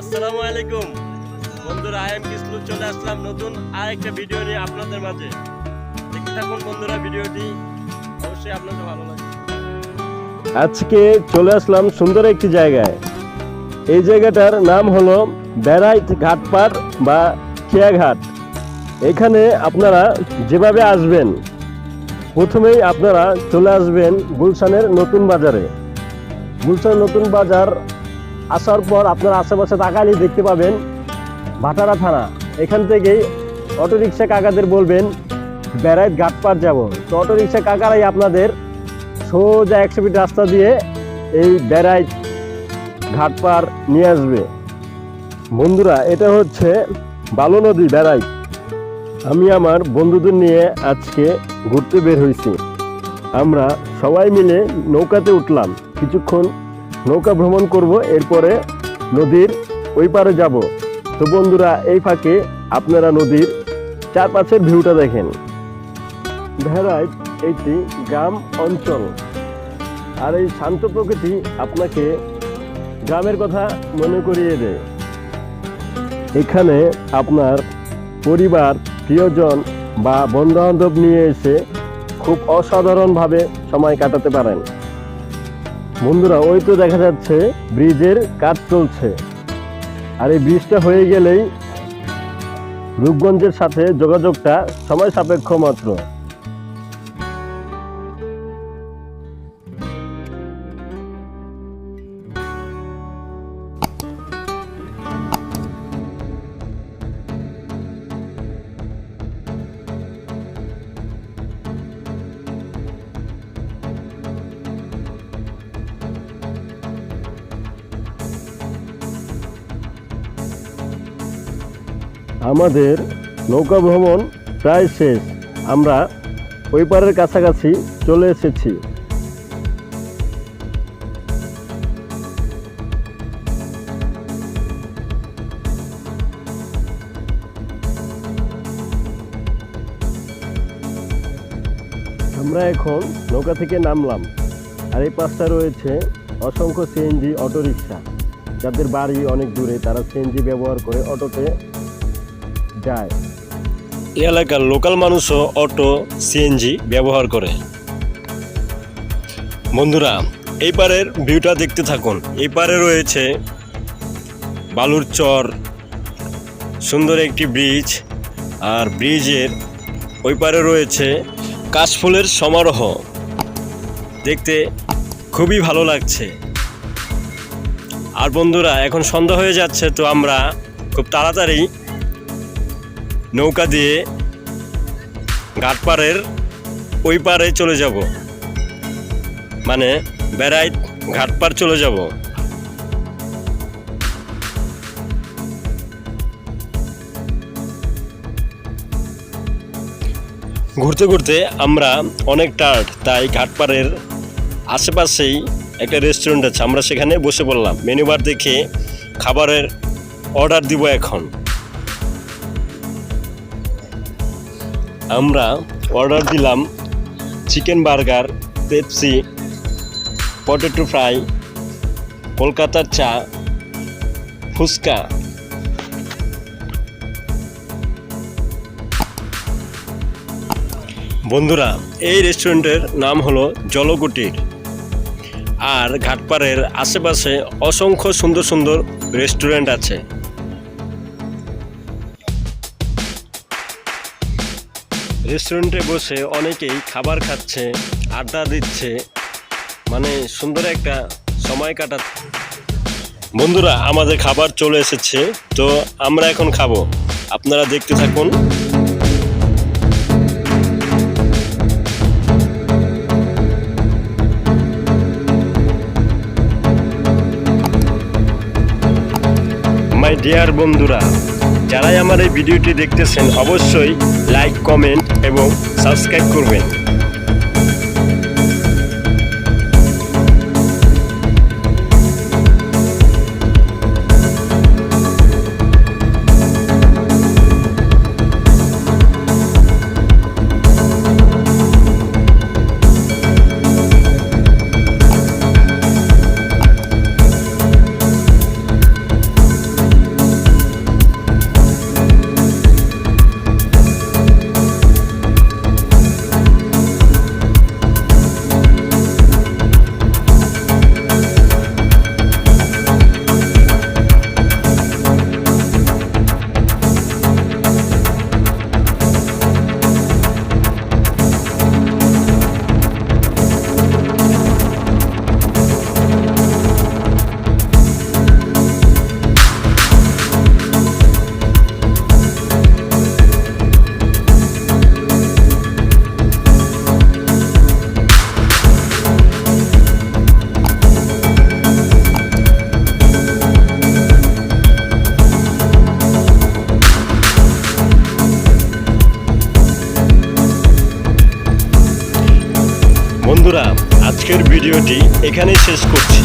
আসসালামু আলাইকুম। বন্ধুরা আই এম কৃষ্ণ চলে আসলাম নতুন আরেকটা ভিডিও নিয়ে আপনাদের মাঝে। দেখতে থাকুন বন্ধুরা ভিডিওটি অবশ্যই আপনাদের ভালো লাগবে। আজকে চলে আসলাম সুন্দর একটি জায়গায়। এই জায়গাটার নাম হলো বেড়াইট ঘাটপাড় বা খেয়াঘাট। এখানে আপনারা যেভাবে আসবেন, প্রথমেই আপনারা চলে আসবেন গুলশানের নতুন বাজারে। গুলশান নতুন বাজার আসার পর আপনার আশেপাশে তাকালেই দেখতে পাবেন ভাটারা থানা। এখান থেকেই অটোরিক্সা কাকাদের বলবেন, বেড়াইত ঘাটপাট যাব। তো অটোরিক্সা কাকারাই আপনাদের সোজা একশো ফিট রাস্তা দিয়ে এই বেড়াইত ঘাটপার নিয়ে আসবে। বন্ধুরা, এটা হচ্ছে বালু নদী বেড়াইত। আমি আমার বন্ধুদের নিয়ে আজকে ঘুরতে বের হয়েছি। আমরা সবাই মিলে নৌকাতে উঠলাম। কিছুক্ষণ নৌকা ভ্রমণ করব, এরপরে নদীর ওই পারে যাব। তো বন্ধুরা, এই ফাঁকে আপনারা নদীর চারপাশের ভিউটা দেখেন। ভেড়াইট একটি গ্রাম অঞ্চল। আর এই শান্ত প্রকৃতি আপনাকে গ্রামের কথা মনে করিয়ে দেয়। এখানে আপনার পরিবার, প্রিয়জন বা বন্ধু বান্ধব নিয়ে এসে খুব অসাধারণভাবে সময় কাটাতে পারেন। বন্ধুরা, ওই তো দেখা যাচ্ছে ব্রিজের কাজ চলছে। আর এই ব্রিজটা হয়ে গেলেই রূপগঞ্জের সাথে যোগাযোগটা সময় সাপেক্ষ মাত্র। আমাদের নৌকা ভ্রমণ প্রায় শেষ। আমরা ওই পারের কাছাকাছি চলে এসেছি। আমরা এখন নৌকা থেকে নামলাম আর এই পাশটা রয়েছে অসংখ্য সিএনজি অটোরিকশা। যাদের বাড়ি অনেক দূরে তারা সিএনজি ব্যবহার করে অটোতে যায় এলাকার লোকাল মানুষও অটো সিএনজি ব্যবহার করে। বন্ধুরা এই পারের ভিউটা দেখতে থাকুন। এই পারে রয়েছে বালুর চর, সুন্দর একটি ব্রিজ, আর ব্রিজের ওই পারে রয়েছে কাশফুলের সমারোহ। দেখতে খুবই ভালো লাগছে। আর বন্ধুরা, এখন সন্ধ্যা হয়ে যাচ্ছে, তো আমরা খুব তাড়াতাড়ি নৌকা দিয়ে ঘাটপাড়ের ওই পারে চলে যাব। মানে বেড়াই ঘাটপাড় চলে যাব। ঘুরতে ঘুরতে আমরা অনেক টায়ার্ড তাই ঘাটপাড়ের আশেপাশেই একটা রেস্টুরেন্ট আছে, আমরা সেখানে বসে পড়লাম। মেনু বার দেখে খাবারের অর্ডার দিব এখন। আমরা অর্ডার দিলাম chicken burger, Pepsi, potato fry, কলকাতার চা, ফুচকা। বন্ধুরা, এই রেস্টুরেন্টের নাম হলো জলকুটির আর ঘাটপাড়ের আশেপাশে অসংখ্য সুন্দর সুন্দর রেস্টুরেন্ট আছে। রেস্টুরেন্টে বসে অনেকেই খাবার খাচ্ছে, আড্ডা দিচ্ছে। মানে সুন্দর একটা সময় কাটা বন্ধুরা, আমাদের খাবার চলে এসেছে, তো আমরা এখন খাব। আপনারা দেখতে থাকুন। মাই ডিয়ার বন্ধুরা যারাই আমার এই ভিডিওটি দেখতেছেন অবশ্যই লাইক কমেন্ট এবং সাবস্ক্রাইব করবেন। বন্ধুরা আজকের ভিডিওটি এখানেই শেষ করছি।